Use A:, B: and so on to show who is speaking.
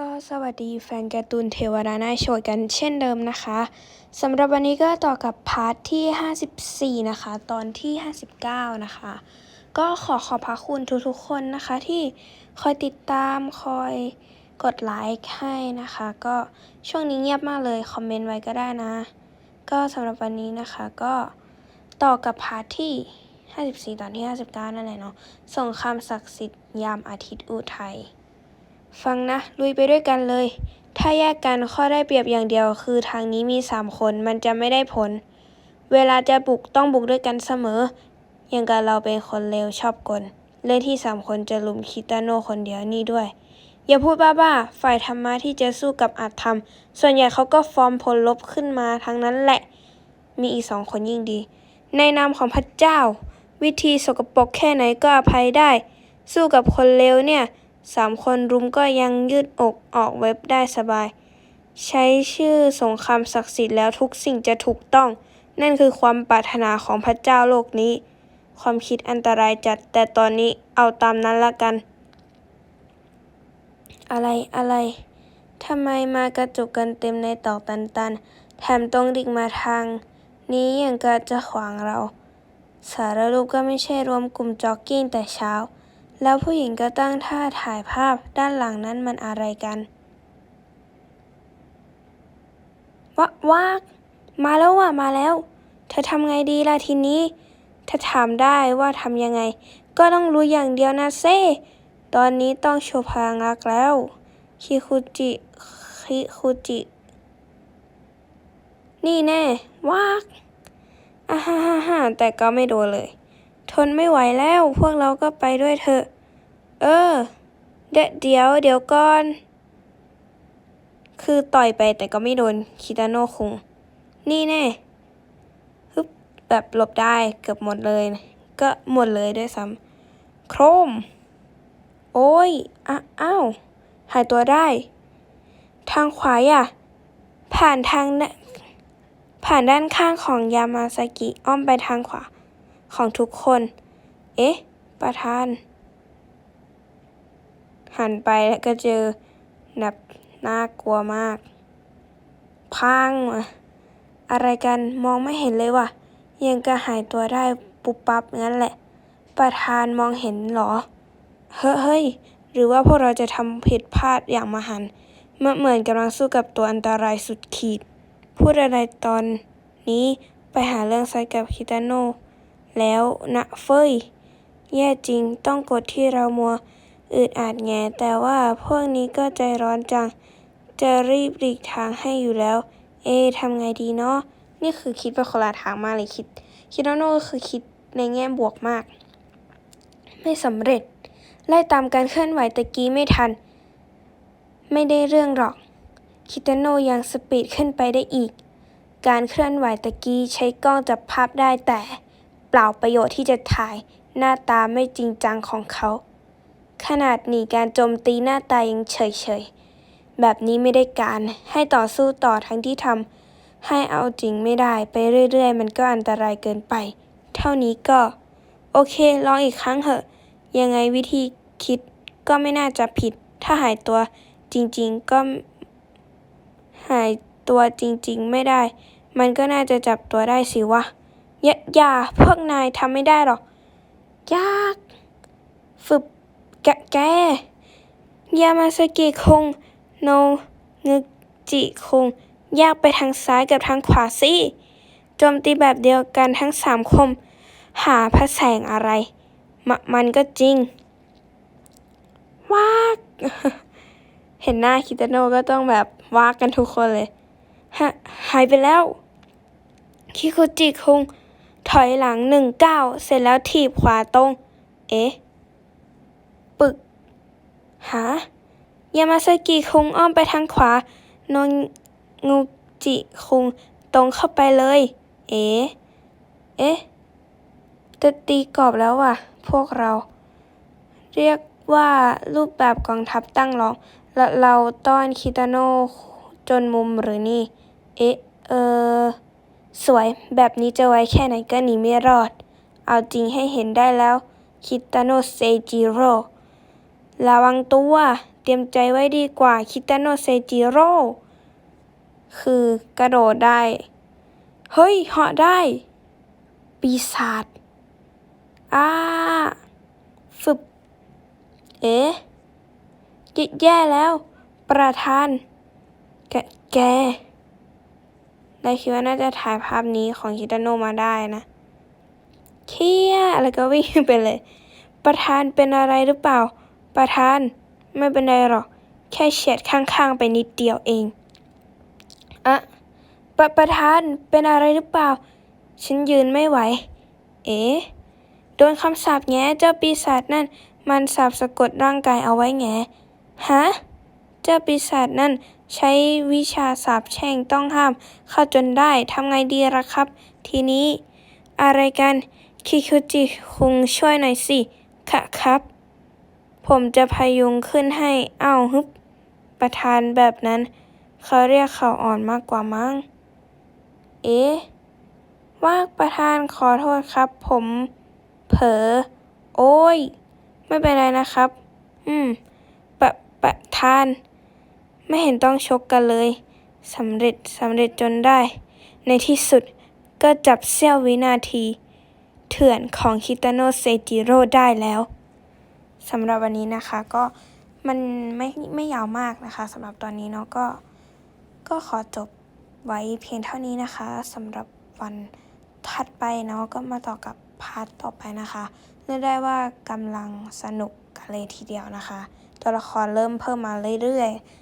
A: ก็สวัสดีแฟนการ์ตูนเทวดาหน้าโชยกันเช่นเดิมนะคะสำหรับวันนี้ก็ต่อกับพาร์ทที่ 54 นะคะ ตอนที่ 59 นะคะ ก็ขอขอบพระคุณทุกๆคนนะคะที่คอยติดตามคอยกดไลค์ให้นะคะ ก็ช่วงนี้เงียบมากเลย คอมเมนต์ไว้ก็ได้นะ ก็สำหรับวันนี้นะคะก็ต่อกับพาร์ทที่ 54 ตอนที่ 59 นั่นแหละเนาะส่งครามศักดิ์สิทธิ์ยามอาทิตย์อุทัย ฟังนะ ลุยไปด้วยกันเลย ถ้าแยกกันข้อได้เปรียบอย่างเดียวคือทางนี้มีสามคนมันจะไม่ได้ผล เวลาจะบุกต้องบุกด้วยกันเสมอ อย่างกับเราเป็นคนเลวชอบกล เล่นที่สามคนจะลุมคิตาโนคนเดียวนี่ด้วย อย่าพูดบ้าๆ ฝ่ายธรรมะที่จะสู้กับอาธรรม ส่วนใหญ่เขาก็ฟอร์มผลลบขึ้นมาทั้งนั้นแหละ มีอีกสองคนยิ่งดี ในนามของพระเจ้า วิธีสกปรกแค่ไหนก็อภัยได้ สู้กับคนเลวเนี่ย สามคนรุมก็ยังยืดอกออกเว็บได้สบาย ใช้ชื่อสงครามศักดิ์สิทธิ์แล้วทุกสิ่งจะถูกต้อง นั่นคือความปรารถนาของพระเจ้าโลกนี้ ความคิดอันตรายจัด แต่ตอนนี้เอาตามนั้นละกัน อะไรอะไรทำไมมากระจุกกันเต็มในตอกตันๆ แถมตรงดิ่งมาทาง นี้อย่างกับจะขวางเรา สารรูปก็ไม่ใช่รวมกลุ่มจ็อกกิ้งแต่เช้า แล้วผู้หญิงก็ตั้งท่าถ่ายภาพด้านหลังนั้นมันอะไรกัน วะวาก มาแล้วว่ะมาแล้ว เธอทำไงดีล่ะทีนี้ ถ้าถามได้ว่าทำยังไง ก็ต้องรู้อย่างเดียวนะเซ่ ตอนนี้ต้องโชว์พลังรักแล้ว คิคุจิ คิคุจิ นี่แน่ วากอ่าฮ่าฮ่าฮ่าแต่ก็ไม่โดนเลย ทนไม่ไหวแล้ว พวกเราก็ไปด้วยเถอะ เออ เดยวเดี๋ยวเดี๋ยวก่อน คือต่อยไปแต่ก็ไม่โดนคิตาโนะคุงนี่แน่ฮึบแบบหลบได้เกือบหมดเลย ก็หมดเลยด้วยซ้ำโครม โอ้ยอะอ้าวหายตัวได้ ทางขวาอะ ผ่านทางนผ่านด้านข้างของยามาซากิอ้อมไปทางขวา ของทุกคน เอ๊ะ ประธาน หันไปแล้วก็เจอแบบน่ากลัวมาก พังว่ะอะไรกันมองไม่เห็นเลยว่ะ ยังกระหายตัวได้ปุบปับงั้นแหละ ประธานมองเห็นเหรอเฮ้เฮ้ย หรือว่าพวกเราจะทำผิดพลาดอย่างมหันเมื่อเหมือนกำลังสู้กับตัวอันตรายสุดขีด พูดอะไรตอนนี้ไปหาเรื่องไซกับคิตาโน แล้วนะเฟยแย่จริงต้องกดที่เรามัวอึดอัดแงแต่ว่าพวกนี้ก็ใจร้อนจัง จะรีบหลีกทางให้อยู่แล้ว เอทำไงดีเนาะนี่คือคิดไปคนละทางมากเลยคิด คิดโน่ก็คือคิดในแง่บวกมาก ไม่สำเร็จ ไล่ตามการเคลื่อนไหวตะกี้ไม่ทัน ไม่ได้เรื่องหรอก คิตาโนยังสปีดขึ้นไปได้อีก การเคลื่อนไหวตะกี้ใช้กล้องจับภาพได้แต่ เปล่าประโยชน์ที่จะถ่ายหน้าตาไม่จริงจังของเขา ขนาดหนีการโจมตีหน้าตายังเฉยๆ แบบนี้ไม่ได้การให้ต่อสู้ต่อทั้งที่ทำให้เอาจริงไม่ได้ไปเรื่อยๆ มันก็อันตรายเกินไป เท่านี้ก็ โอเค ลองอีกครั้งเถอะ ยังไงวิธีคิดก็ไม่น่าจะผิด ถ้าหายตัวจริงๆก็หายตัวจริงๆไม่ได้ มันก็น่าจะจับตัวได้สิวะ อย่ายาพวกนายทำไม่ได้หรอก ยาก ฝึบแกแกยามาสกิคง โนงึจิคง ยากไปทางซ้ายกับทางขวาสิโจมตีแบบเดียวกันทั้งสามคม หาพระแสงอะไรมมันก็จริงวาก เห็นหน้าคิตาโนก็ต้องแบบวากกันทุกคนเลย ฮะ หายไปแล้ว คิโคจิคง ถอยหลังหนึ่งเก้าเสร็จแล้วถีบขวาตรง เอ๊ะ ปึก หายามาสกิคุงอ้อมไปทางขวา โนงูจิคุงตรงเข้าไปเลย เอ๊ะ เอ๊ะจะตีกรอบแล้วว่ะ พวกเรา เรียกว่ารูปแบบกองทัพตั้งรอง และเราต้อนคิตาโนะจนมุมหรือนี่ เอ๊ะ เออ สวย แบบนี้จะไว้แค่ไหนก็หนีไม่รอด เอาจริงให้เห็นได้แล้ว คิตาโนเซจิโร่ระวังตัว เตรียมใจไว้ดีกว่า คิตาโนเซจิโร่ คือกระโดดได้ เฮ้ย เหาะได้ ปีศาจอ้าฟึบ เอ๊ะแย่แล้ว ประธาน แกแก นายคิดว่าน่าจะถ่ายภาพนี้ของคิตาโนะมาได้นะ เคียแล้วก็วิ่งไปเลย ประธานเป็นอะไรหรือเปล่า ประธานไม่เป็นไรหรอก แค่เฉียดข้างๆ ไปนิดเดียวเองอะปะประธานเป็นอะไรหรือเปล่า ฉันยืนไม่ไหว เอ๊ะโดนคำสาปแง่เจ้าปีศาจนั่น มันสาบสะกดร่างกายเอาไว้แง่ฮะ เจ้าปีศาจนั่นใช้วิชาสาปแช่งต้องห้ามเข้าจนได้ทำไงดีล่ะครับ ทีนี้ อะไรกันคิคุจิคุงช่วยหน่อยสิค่ะครับ ผมจะพยุงขึ้นให้อ้าวฮึบประธานแบบนั้น เขาเรียกเขาอ่อนมากกว่ามั้ง เอ๊ะว่าประธานขอโทษครับ ผมเผลอโอ้ย ไม่เป็นไรนะครับ อืม ประประธาน ไม่เห็นต้องชกกันเลยสำเร็จสำเร็จจนได้ ในที่สุดก็จับเสี้ยววินาที เถื่อนของคิตาโนเซจิโร่ได้แล้วสำหรับวันนี้นะคะก็มันไม่ไม่ยาวมากนะคะสำหรับตอนนี้เนาะก็ ก็ขอจบไว้เพียงเท่านี้นะคะสำหรับวันถัดไปเนาะก็มาต่อกับพาร์ทต่อไปนะคะเรียกได้ว่ากำลังสนุกกันเลยทีเดียวนะคะ ตัวละครเริ่มเพิ่มมาเรื่อยๆ